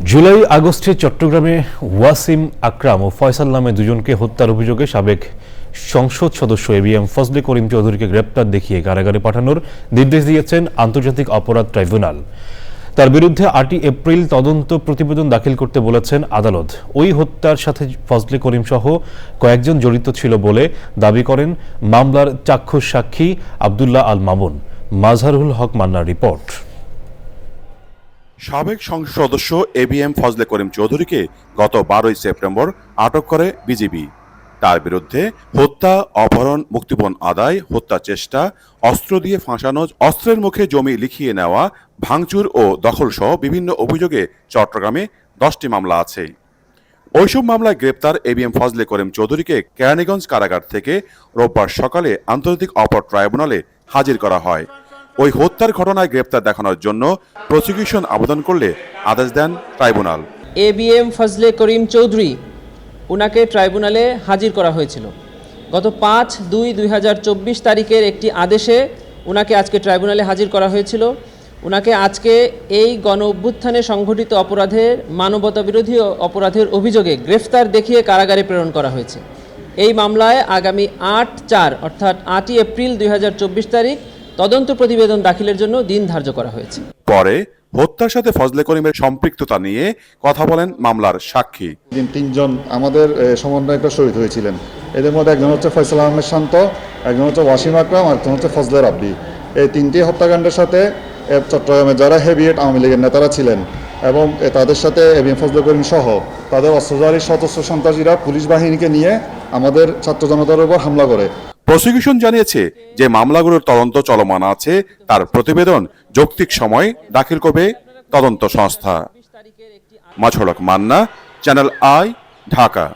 জুলাই আগস্টে চট্টগ্রামে ওয়াসিম আকরাম ও ফয়সাল নামে দুজনকে হত্যার অভিযোগে সাবেক সংসদ সদস্য এবিএম ফজলে করিম চৌধুরীকে গ্রেপ্তার দেখিয়ে কারাগারে পাঠানোর নির্দেশ দিয়েছেন আন্তর্জাতিক অপরাধ ট্রাইব্যুনাল। তার বিরুদ্ধে আটই এপ্রিল তদন্ত প্রতিবেদন দাখিল করতে বলেছেন আদালত। ওই হত্যার সাথে ফজলে করিম সহ কয়েকজন জড়িত ছিল বলে দাবি করেন মামলার চাক্ষুষ সাক্ষী আবদুল্লাহ আল মামুন। মাজহারুল হক মান্নার রিপোর্ট। সাবেক সংসদ সদস্য এবিএম ফজলে করিম চৌধুরীকে গত বারোই সেপ্টেম্বর আটক করে বিজিবি। তার বিরুদ্ধে হত্যা, অপহরণ, মুক্তিপণ আদায়, হত্যা চেষ্টা, অস্ত্র দিয়ে ফাঁসানো, অস্ত্রের মুখে জমি লিখিয়ে নেওয়া, ভাঙচুর ও দখলসহ বিভিন্ন অভিযোগে চট্টগ্রামে দশটি মামলা আছে। ওইসব মামলায় গ্রেপ্তার এবিএম ফজলে করিম চৌধুরীকে কেরানীগঞ্জ কারাগার থেকে রোববার সকালে আন্তর্জাতিক অপর ট্রাইব্যুনালে হাজির করা হয়। ওই হত্যার ঘটনায় গ্রেপ্তার দেখানোর জন্য প্রসিকিউশন আবেদন করলে আদেশ দেন tribunal. A B M Fazle Karim Chowdhury ওনাকে ট্রাইব্যুনালে হাজির করা হয়েছিল। গত পাঁচ দুই দুই তারিখের একটি আদেশে ওনাকে আজকে ট্রাইব্যুনালে হাজির করা হয়েছিল। ওনাকে আজকে এই গণ অভ্যুত্থানে সংঘটিত অপরাধের মানবতা বিরোধী অপরাধের অভিযোগে গ্রেফতার দেখিয়ে কারাগারে প্রেরণ করা হয়েছে। এই মামলায় আগামী আট চার, অর্থাৎ আটই এপ্রিল দুই হাজার চব্বিশ তারিখ তদন্ত প্রতিবেদন দাখিলের জন্য দিন ধার্য করা হয়েছে। পরে হত্যার সাথে ফজলে করিমের সম্পৃক্ততা নিয়ে কথা বলেন মামলার সাক্ষী। তিনজন আমাদের সমন্বয়করা শহীদ হয়েছিলেন। এদের মধ্যে একজন হচ্ছে ফয়সাল আহমেদ শান্ত একজন হচ্ছে ওয়াসিম আকরাম আর একজন হচ্ছে ফজলে রাব্বি। এই তিনটি হত্যাকাণ্ডের সাথে এ, চট্টগ্রামে যারা হেভিয়েট আওয়ামী লীগের নেতারা ছিলেন এবং তাদের সাথে এবিএম ফজলে করিম সহ তাদের অস্ত্রধারী সদস্য সন্ত্রাসীরা পুলিশ বাহিনীকে নিয়ে আমাদের ছাত্র জনতার উপর হামলা করে। প্রসিকিউশন জানিয়েছে যে মামলাগুলোর তদন্ত চলমান আছে। তার প্রতিবেদন যৌক্তিক সময় দাখিল করবে তদন্ত সংস্থা। মাছড়ক মান্না, চ্যানেল আই, ঢাকা।